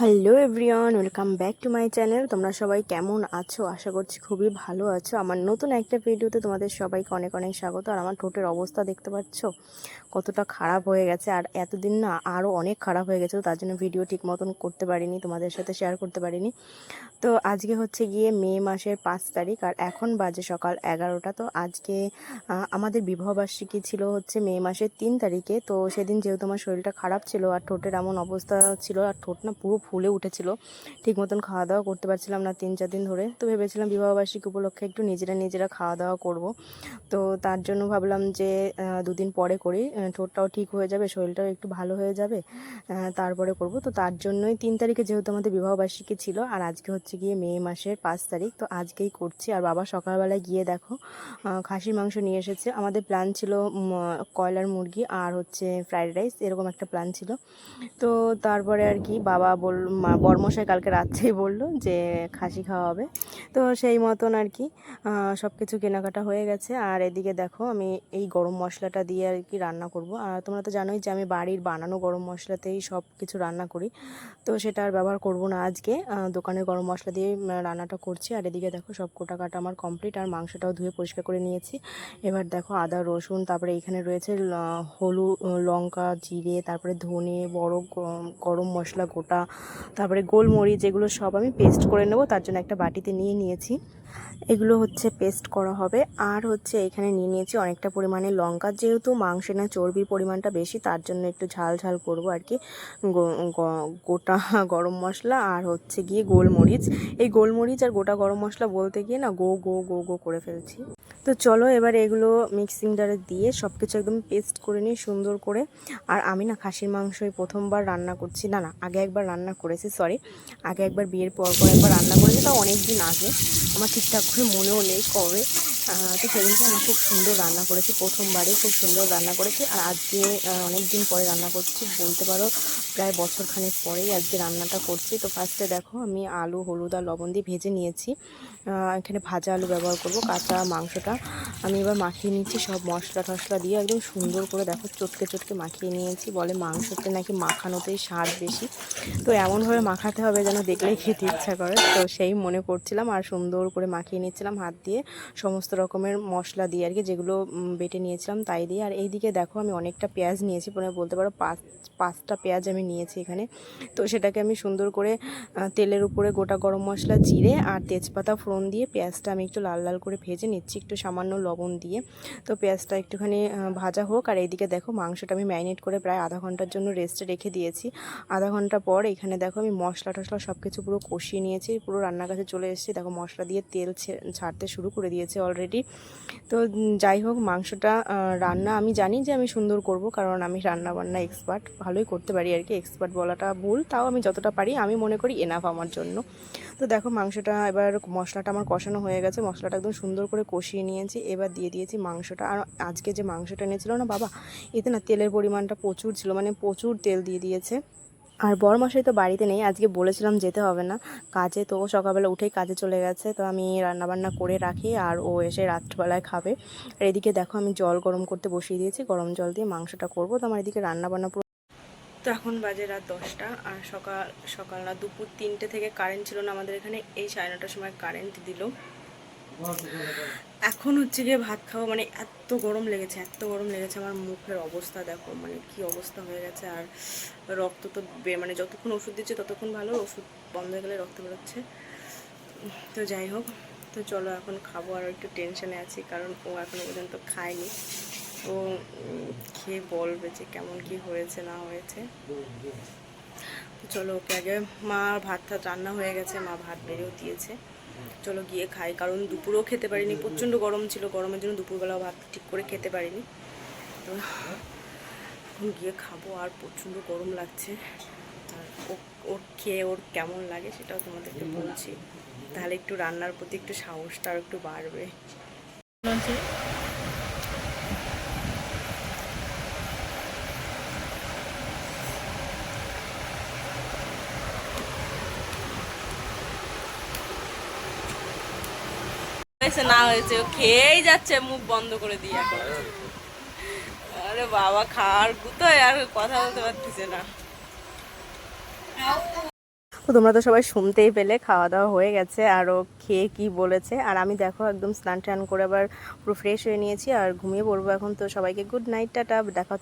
Hello everyone welcome back to my channel তোমরা সবাই কেমন আছো? আশা করছি খুবই ভালো আছো। আমার নতুন একটা ভিডিওতে তোমাদের সবাইকে অনেক অনেক স্বাগত। আর আমার ঠোঁটের অবস্থা দেখতে পাচ্ছ? কতটা খারাপ হয়ে গেছে। আর এতদিন না আরও অনেক খারাপ হয়ে গেছে তার জন্য ভিডিও ঠিক মতন করতে পারিনি, তোমাদের সাথে শেয়ার করতে পারিনি। তো আজকে হচ্ছে গিয়ে মে মাসের পাঁচ তারিখ, আর এখন বাজে সকাল এগারোটা। তো আজকে আমাদের বিবাহবার্ষিকী ছিল হচ্ছে মে মাসের তিন তারিখে। তো সেদিন যেহেতু আমার শরীরটা খারাপ ছিল, আর ঠোঁটের এমন অবস্থা ছিল, আর ঠোঁট না পুরো ফুলে উঠেছিল। ঠিক মতন খাওয়া দাওয়া করতে পারছিলাম না তিন, চার দিন ধরে। তো ভেবেছিলাম বিবাহবার্ষিকী উপলক্ষে একটু নিজেরা নিজেরা খাওয়া দাওয়া করব। তো তার জন্য ভাবলাম যে দুদিন পরে করি। ঠোঁটটাও ঠিক হয়ে যাবে, শরীরটাও একটু ভালো হয়ে যাবে তারপরে করব। তো তার জন্যই তিন তারিখে যেহেতু আমাদের বিবাহবার্ষিকী ছিল, আর আজকে হচ্ছে গিয়ে মে মাসের পাঁচ তারিখ, তো আজকেই করছি। আর বাবা সকালবেলায় গিয়ে দেখো খাসির মাংস নিয়ে এসেছে। আমাদের প্ল্যান ছিল কয়লার মুরগি আর হচ্ছে ফ্রাইড রাইস এরকম একটা প্ল্যান ছিল। তো তারপরে আর কি বাবা বল মা- বরমশাই কালকে রাত্রেই বলল যে খাসি খাওয়া হবে। তো সেই মতন আর কি সব কিছু কেনাকাটা হয়ে গেছে। আর এদিকে দেখো আমি এই গরম মশলাটা দিয়ে আর কি রান্না করব। আর তোমরা তো জানোই যে আমি বাড়ির বানানো গরম মশলাতেই সব কিছু রান্না করি। তো সেটা আর ব্যবহার করব না আজকে। দোকানের গরম মশলা দিয়ে রান্নাটা করছি। আর এদিকে দেখো সব কোটা কাটা আমার কমপ্লিট আর মাংসটাও ধুয়ে পরিষ্কার করে নিয়েছি। এবার দেখো আদা, রসুন, তারপরে এখানে রয়েছে হলুদ লঙ্কা, জিরে, তারপরে ধনে, বড় গরম মশলা গোটা তারপরে গোলমরিচ, এগুলো সব আমি পেস্ট করে নেব, তার জন্য একটা বাটিতে নিয়ে নিয়েছি। এগুলো হচ্ছে পেস্ট করা হবে। আর হচ্ছে এখানে নিয়ে নিয়েছি অনেকটা পরিমাণে লঙ্কা, যেহেতু মাংসে না চর্বির পরিমাণটা বেশি, তার জন্য একটু ঝাল ঝাল করব আর কি। গোটা গরম মশলা আর হচ্ছে গিয়ে গোলমরিচ। এই গোলমরিচ আর গোটা গরম মশলা বলতে গিয়ে না গো গো গো গো করে ফেলছি। তো চলো এবার এগুলো মিক্সিং জারে দিয়ে সব কিছু একদম পেস্ট করে নিই সুন্দর করে। আর আমি না খাসির মাংসই প্রথমবার রান্না করছি। না না, আগে একবার রান্না করেছি সরি আগে একবার বিয়ের পর পর একবার রান্না করেছি, তাও অনেক দিন আগে। আমার ঠিকঠাক করে মনেও নেই কবে। তো সেদিনকে আমি খুব সুন্দর রান্না করেছি প্রথমবারে খুব সুন্দর রান্না করেছি। আর আজকে অনেক দিন পরে রান্না করছি, বলতে পারো প্রায় বছর খানেক পরেই আজকে রান্নাটা করছি। তো ফার্স্টে দেখো আমি আলু, হলুদ আর লবণ দিয়ে ভেজে নিয়েছি। এখানে ভাজা আলু ব্যবহার করব, কাঁচা মাংসটা। আমি এবার মাখিয়ে নিচ্ছি সব মশলা টশলা দিয়ে। একদম সুন্দর করে দেখো চটকে চটকে মাখিয়ে নিয়েছি। বলে মাংসতে নাকি মাখানোতেই স্বাদ বেশি। তো এমনভাবে মাখাতে হবে যেন দেখলেই খেতে ইচ্ছা করে। তো সেই মনে করছিলাম আর সুন্দর করে মাখিয়ে নিচ্ছিলাম হাত দিয়ে। সমস্ত রকমের মশলা দিয়ে আর কি যেগুলো বেটে নিয়েছিলাম তাই দিয়ে। আর এইদিকে দেখো আমি অনেকটা পেঁয়াজ নিয়েছি মানে বলতে পারো, পাঁচ, পাঁচটা পেঁয়াজ আমি নিয়েছি এখানে। তো সেটাকে আমি সুন্দর করে তেলের উপরে গোটা গরম মশলা, জিরে আর তেজপাতা, ফোড়ন দিয়ে পেঁয়াজটা আমি একটু লাল লাল করে ভেজে নিচ্ছি, একটু সামান্য লবণ দিয়ে। তো পেঁয়াজটা একটুখানি ভাজা হোক, আর এইদিকে দেখো মাংসটা আমি ম্যারিনেট করে প্রায় আধা ঘণ্টার জন্য রেস্টে রেখে দিয়েছি। আধা ঘণ্টা পর এখানে দেখো আমি মশলা টশলা সব কিছু পুরো কষিয়ে নিয়েছি, পুরো রান্নার কাছে চলে এসেছি। দেখো মশলা দিয়ে তেল ছাড়তে শুরু করে দিয়েছে অলরেডি তো যাই হোক, মাংসটা রান্না আমি জানি যে আমি সুন্দর করব, কারণ আমি রান্না বান্না এক্সপার্ট ভালোই করতে পারি আর কি। এক্সপার্ট বলাটা ভুল, তাও আমি যতটা পারি, আমি মনে করি এনাফ আমার জন্য। তো দেখো মাংসটা এবার মশলাটা আমার কষানো হয়ে গেছে, মশলাটা একদম সুন্দর করে কষিয়ে নিয়েছি, এবার দিয়ে দিয়েছি মাংসটা। আর আজকে যে মাংসটা এনেছিল না বাবা, এতে না তেলের পরিমাণটা প্রচুর ছিল মানে প্রচুর তেল দিয়ে দিয়েছে। আর বরমশাই তো বাড়িতে নেই, আজকে বলেছিলাম যেতে হবে না। কাজে তো সকালবেলা উঠেই কাজে চলে গেছে, তো আমি রান্নাবান্না করে রাখি আর ও এসে রাত্রবেলায় খাবে। আর এদিকে দেখো আমি জল গরম করতে বসিয়ে দিয়েছি, গরম জল দিয়ে মাংসটা করব। তো আমার এদিকে রান্নাবান্না পুরো তো এখন বাজে রাত দশটা, আর সকাল সকাল না দুপুর তিনটে থেকে কারেন্ট ছিল না আমাদের এখানে, এই সাড়ে নটার সময় কারেন্ট দিল। এখন হচ্ছে গিয়ে ভাত খাওয়া মানে এত গরম লেগেছে, এত গরম লেগেছে আমার মুখের অবস্থা দেখো মানে কি অবস্থা হয়ে গেছে। আর রক্ত তো মানে যতক্ষণ ওষুধ দিচ্ছে ততক্ষণ ভালো, ওষুধ বন্ধ হয়ে গেলে রক্ত বেরোচ্ছে। তো যাই হোক, তো চলো এখন খাব আর একটু টেনশনে আছি, কারণ ও এখনও পর্যন্ত খায়নি। ও খেয়ে বলবে যে কেমন কি হয়েছে না হয়েছে। তো চলো ওকে আগে, মা ভাত রান্না হয়ে গেছে, মা ভাত বেড়েও দিয়েছে। চলো গিয়ে খাই, কারণ দুপুরেও খেতে পারিনি, প্রচণ্ড গরম ছিল, গরমের জন্য দুপুরবেলাও ভাত ঠিক করে খেতে পারিনি। তো এখন গিয়ে খাব, আর প্রচণ্ড গরম লাগছে। আর ওর খেয়ে ওর কেমন লাগে সেটাও তোমাদেরকে বলছি। তাহলে একটু রান্নার প্রতি একটু সাহসটা আর একটু বাড়বে। হয়েছে না হয়েছে, ও খেয়েই যাচ্ছে, মুখ বন্ধ করে দিয়ে আরে বাবা, খাওয়ার গুতোয় আর কথা বলতে পারতেছে না। তোমরা তো সবাই শুনতেই পেলে, খাওয়া দাওয়া হয়ে গেছে আরও খেয়ে কি বলেছে। আর আমি দেখো একদম স্নান টান করে আবার পুরো ফ্রেশ হয়ে নিয়েছি, আর ঘুমিয়ে পড়ব এখন, তো সবাইকে গুড নাইট টাটা, দেখা